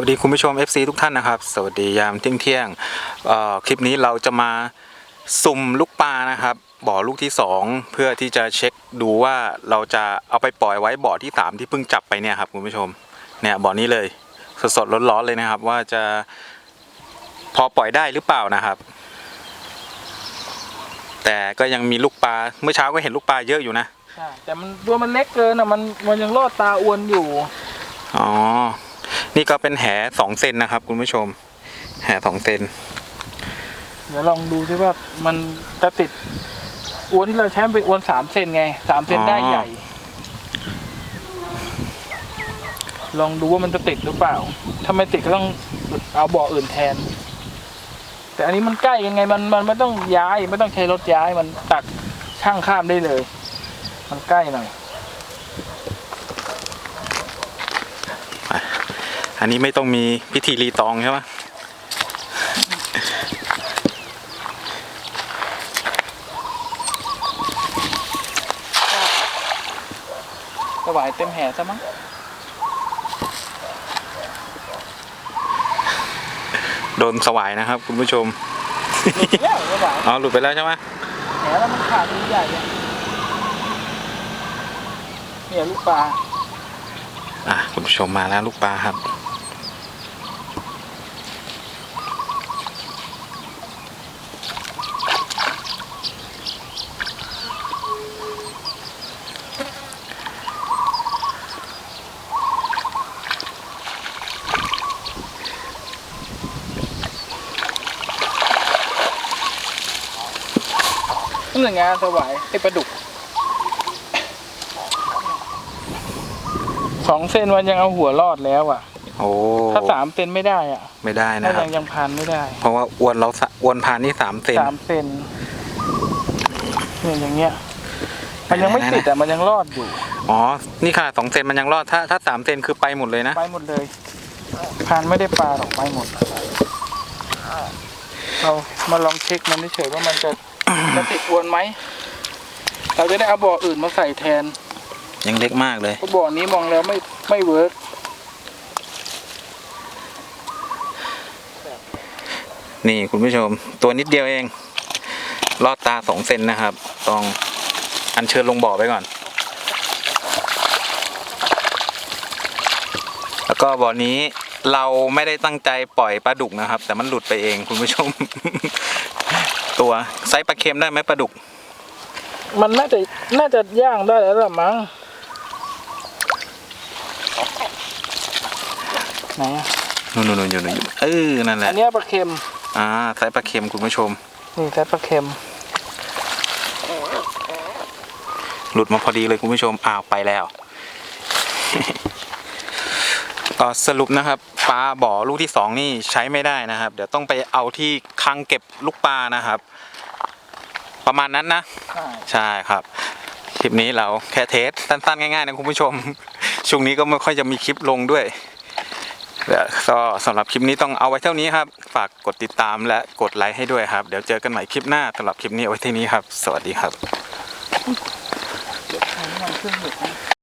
วัสดีคุณผู้ชม FC ทุกท่านนะครับ สวัสดียามเที่ยงเที่ยงๆเอ่อคลิปนี้เราจะมาสุ่มลูกปลานะครับบ่อลูกที่ 2 เพื่อที่จะเช็คดูว่าเราจะเอาไปปล่อยไว้บ่อที่ 3 ที่เพิ่งจับไปเนี่ยครับคุณผู้ชมเนี่ยบ่อนี้เลยสดๆร้อนๆเลยนะครับ ว่าจะพอปล่อยได้หรือเปล่านะครับ แต่ก็ยังมีลูกปลาเมื่อเช้าก็เห็นลูกปลาเยอะอยู่นะใช่แต่มันตัวมันเล็กเกินอะมันมันยังรอดตาอวนอยู่อ๋อ นี่ก็เป็นแหสองเซนนะครับ คุณผู้ชม แหสองเซนเดี๋ยวลองดูซิว่ามันจะติดอวนที่เราใช้เป็นอวนสามเซนไงสามเซนได้ใหญ่ ลองดูว่ามันจะติดหรือเปล่า ถ้าไม่ติดก็ต้องเอาบ่ออื่นแทน แต่อันนี้มันใกล้ยังไง มันมันไม่ต้องย้ายไม่ต้องใช้รถย้ายมันตักช่างข้ามได้เลย มันใกล้หน่อย อันนี้ไม่ต้องมีพิธีรีตองใช่ไหมสวายเต็มแห่ซะมั้งโดนสวายนะครับ คุณผู้ชมหลุดไปแล้วสวายอ๋อหลุดไปแล้วใช่ไหมแหมแล้วมันขาดตัวใหญ่เนี่ยเนี่ยลูกปลาอะคุณผู้ชมมาแล้วลูกปลาครับ นี่หนึ่งงานสวายไอ้ปลาดุกสองเซนมันยังเอาหัวรอดแล้วอะ โอ้ถ้าสามเซนไม่ได้อะไม่ได้ถ้านะครัยับงยังพันไม่ได้เพราะว่าอวนเราสะอวนพานนี่สามเซน สามเซนเนี่ยอย่างเงี้ย มันยังไม่ติดอะมันยังรอดอยู่ อ๋อ นี่ขนาดสองเซนมันยังรอด ถ้าถ้าสามเซนคือไปหมดเลยนะ ไปหมดเลย พันไม่ได้ปลาหรอกไปหมด เรามาลองเช็คมันเฉยๆว่ามันจะจะติดอวนไหม เราจะได้เอาบ่ออื่นมาใส่แทน ยังเล็กมากเลย เพราะบ่อนี้มองแล้วไม่ไม่เวิร์กนี่คุณผู้ชม ตัวนิดเดียวเอง ลอดตาสองเซนนะครับ ต้องอัญเชิญลงบ่อไปก่อน แล้วก็บ่อนี้ เราไม่ได้ตั้งใจปล่อยปลาดุกนะครับ แต่มันหลุดไปเองคุณผู้ชม ตัวไซส์ปลาเค็มได้ไหมปลาดุก มันน่าจะน่าจะย่างได้แล้วล่ะมั้งไหนอะนู่นนู่นนู่นอยู่นู่นอยู่เออนั่นแหอัละนเนี้ยปลาเค็มอ่าไซส์ปลาเค็มคุณผู้ชม นี่แต่ปลาเค็มหลุดมาพอดีเลยคุณผู้ชมอ้าวไปแล้วก็ สรุปนะครับปลาบ่อลูกที่สองนี่ใช้ไม่ได้นะครับ เดี๋ยวต้องไปเอาที่คลังเก็บลูกปลานะครับ ประมาณนั้นนะ ใช่ใช่ครับ คลิปนี้เราแค่เทสสั้นๆ ง่ายๆ นะคุณผู้ชม ช่วงนี้ก็ไม่ค่อยจะมีคลิปลงด้วยแล้วก็สำหรับคลิปนี้ต้องเอาไว้เท่านี้ครับ ฝากกดติดตามและกดไลค์ให้ด้วยครับ เดี๋ยวเจอกันใหม่คลิปหน้าสำหรับคลิปนี้เอาไว้ที่นี้ครับ สวัสดีครับ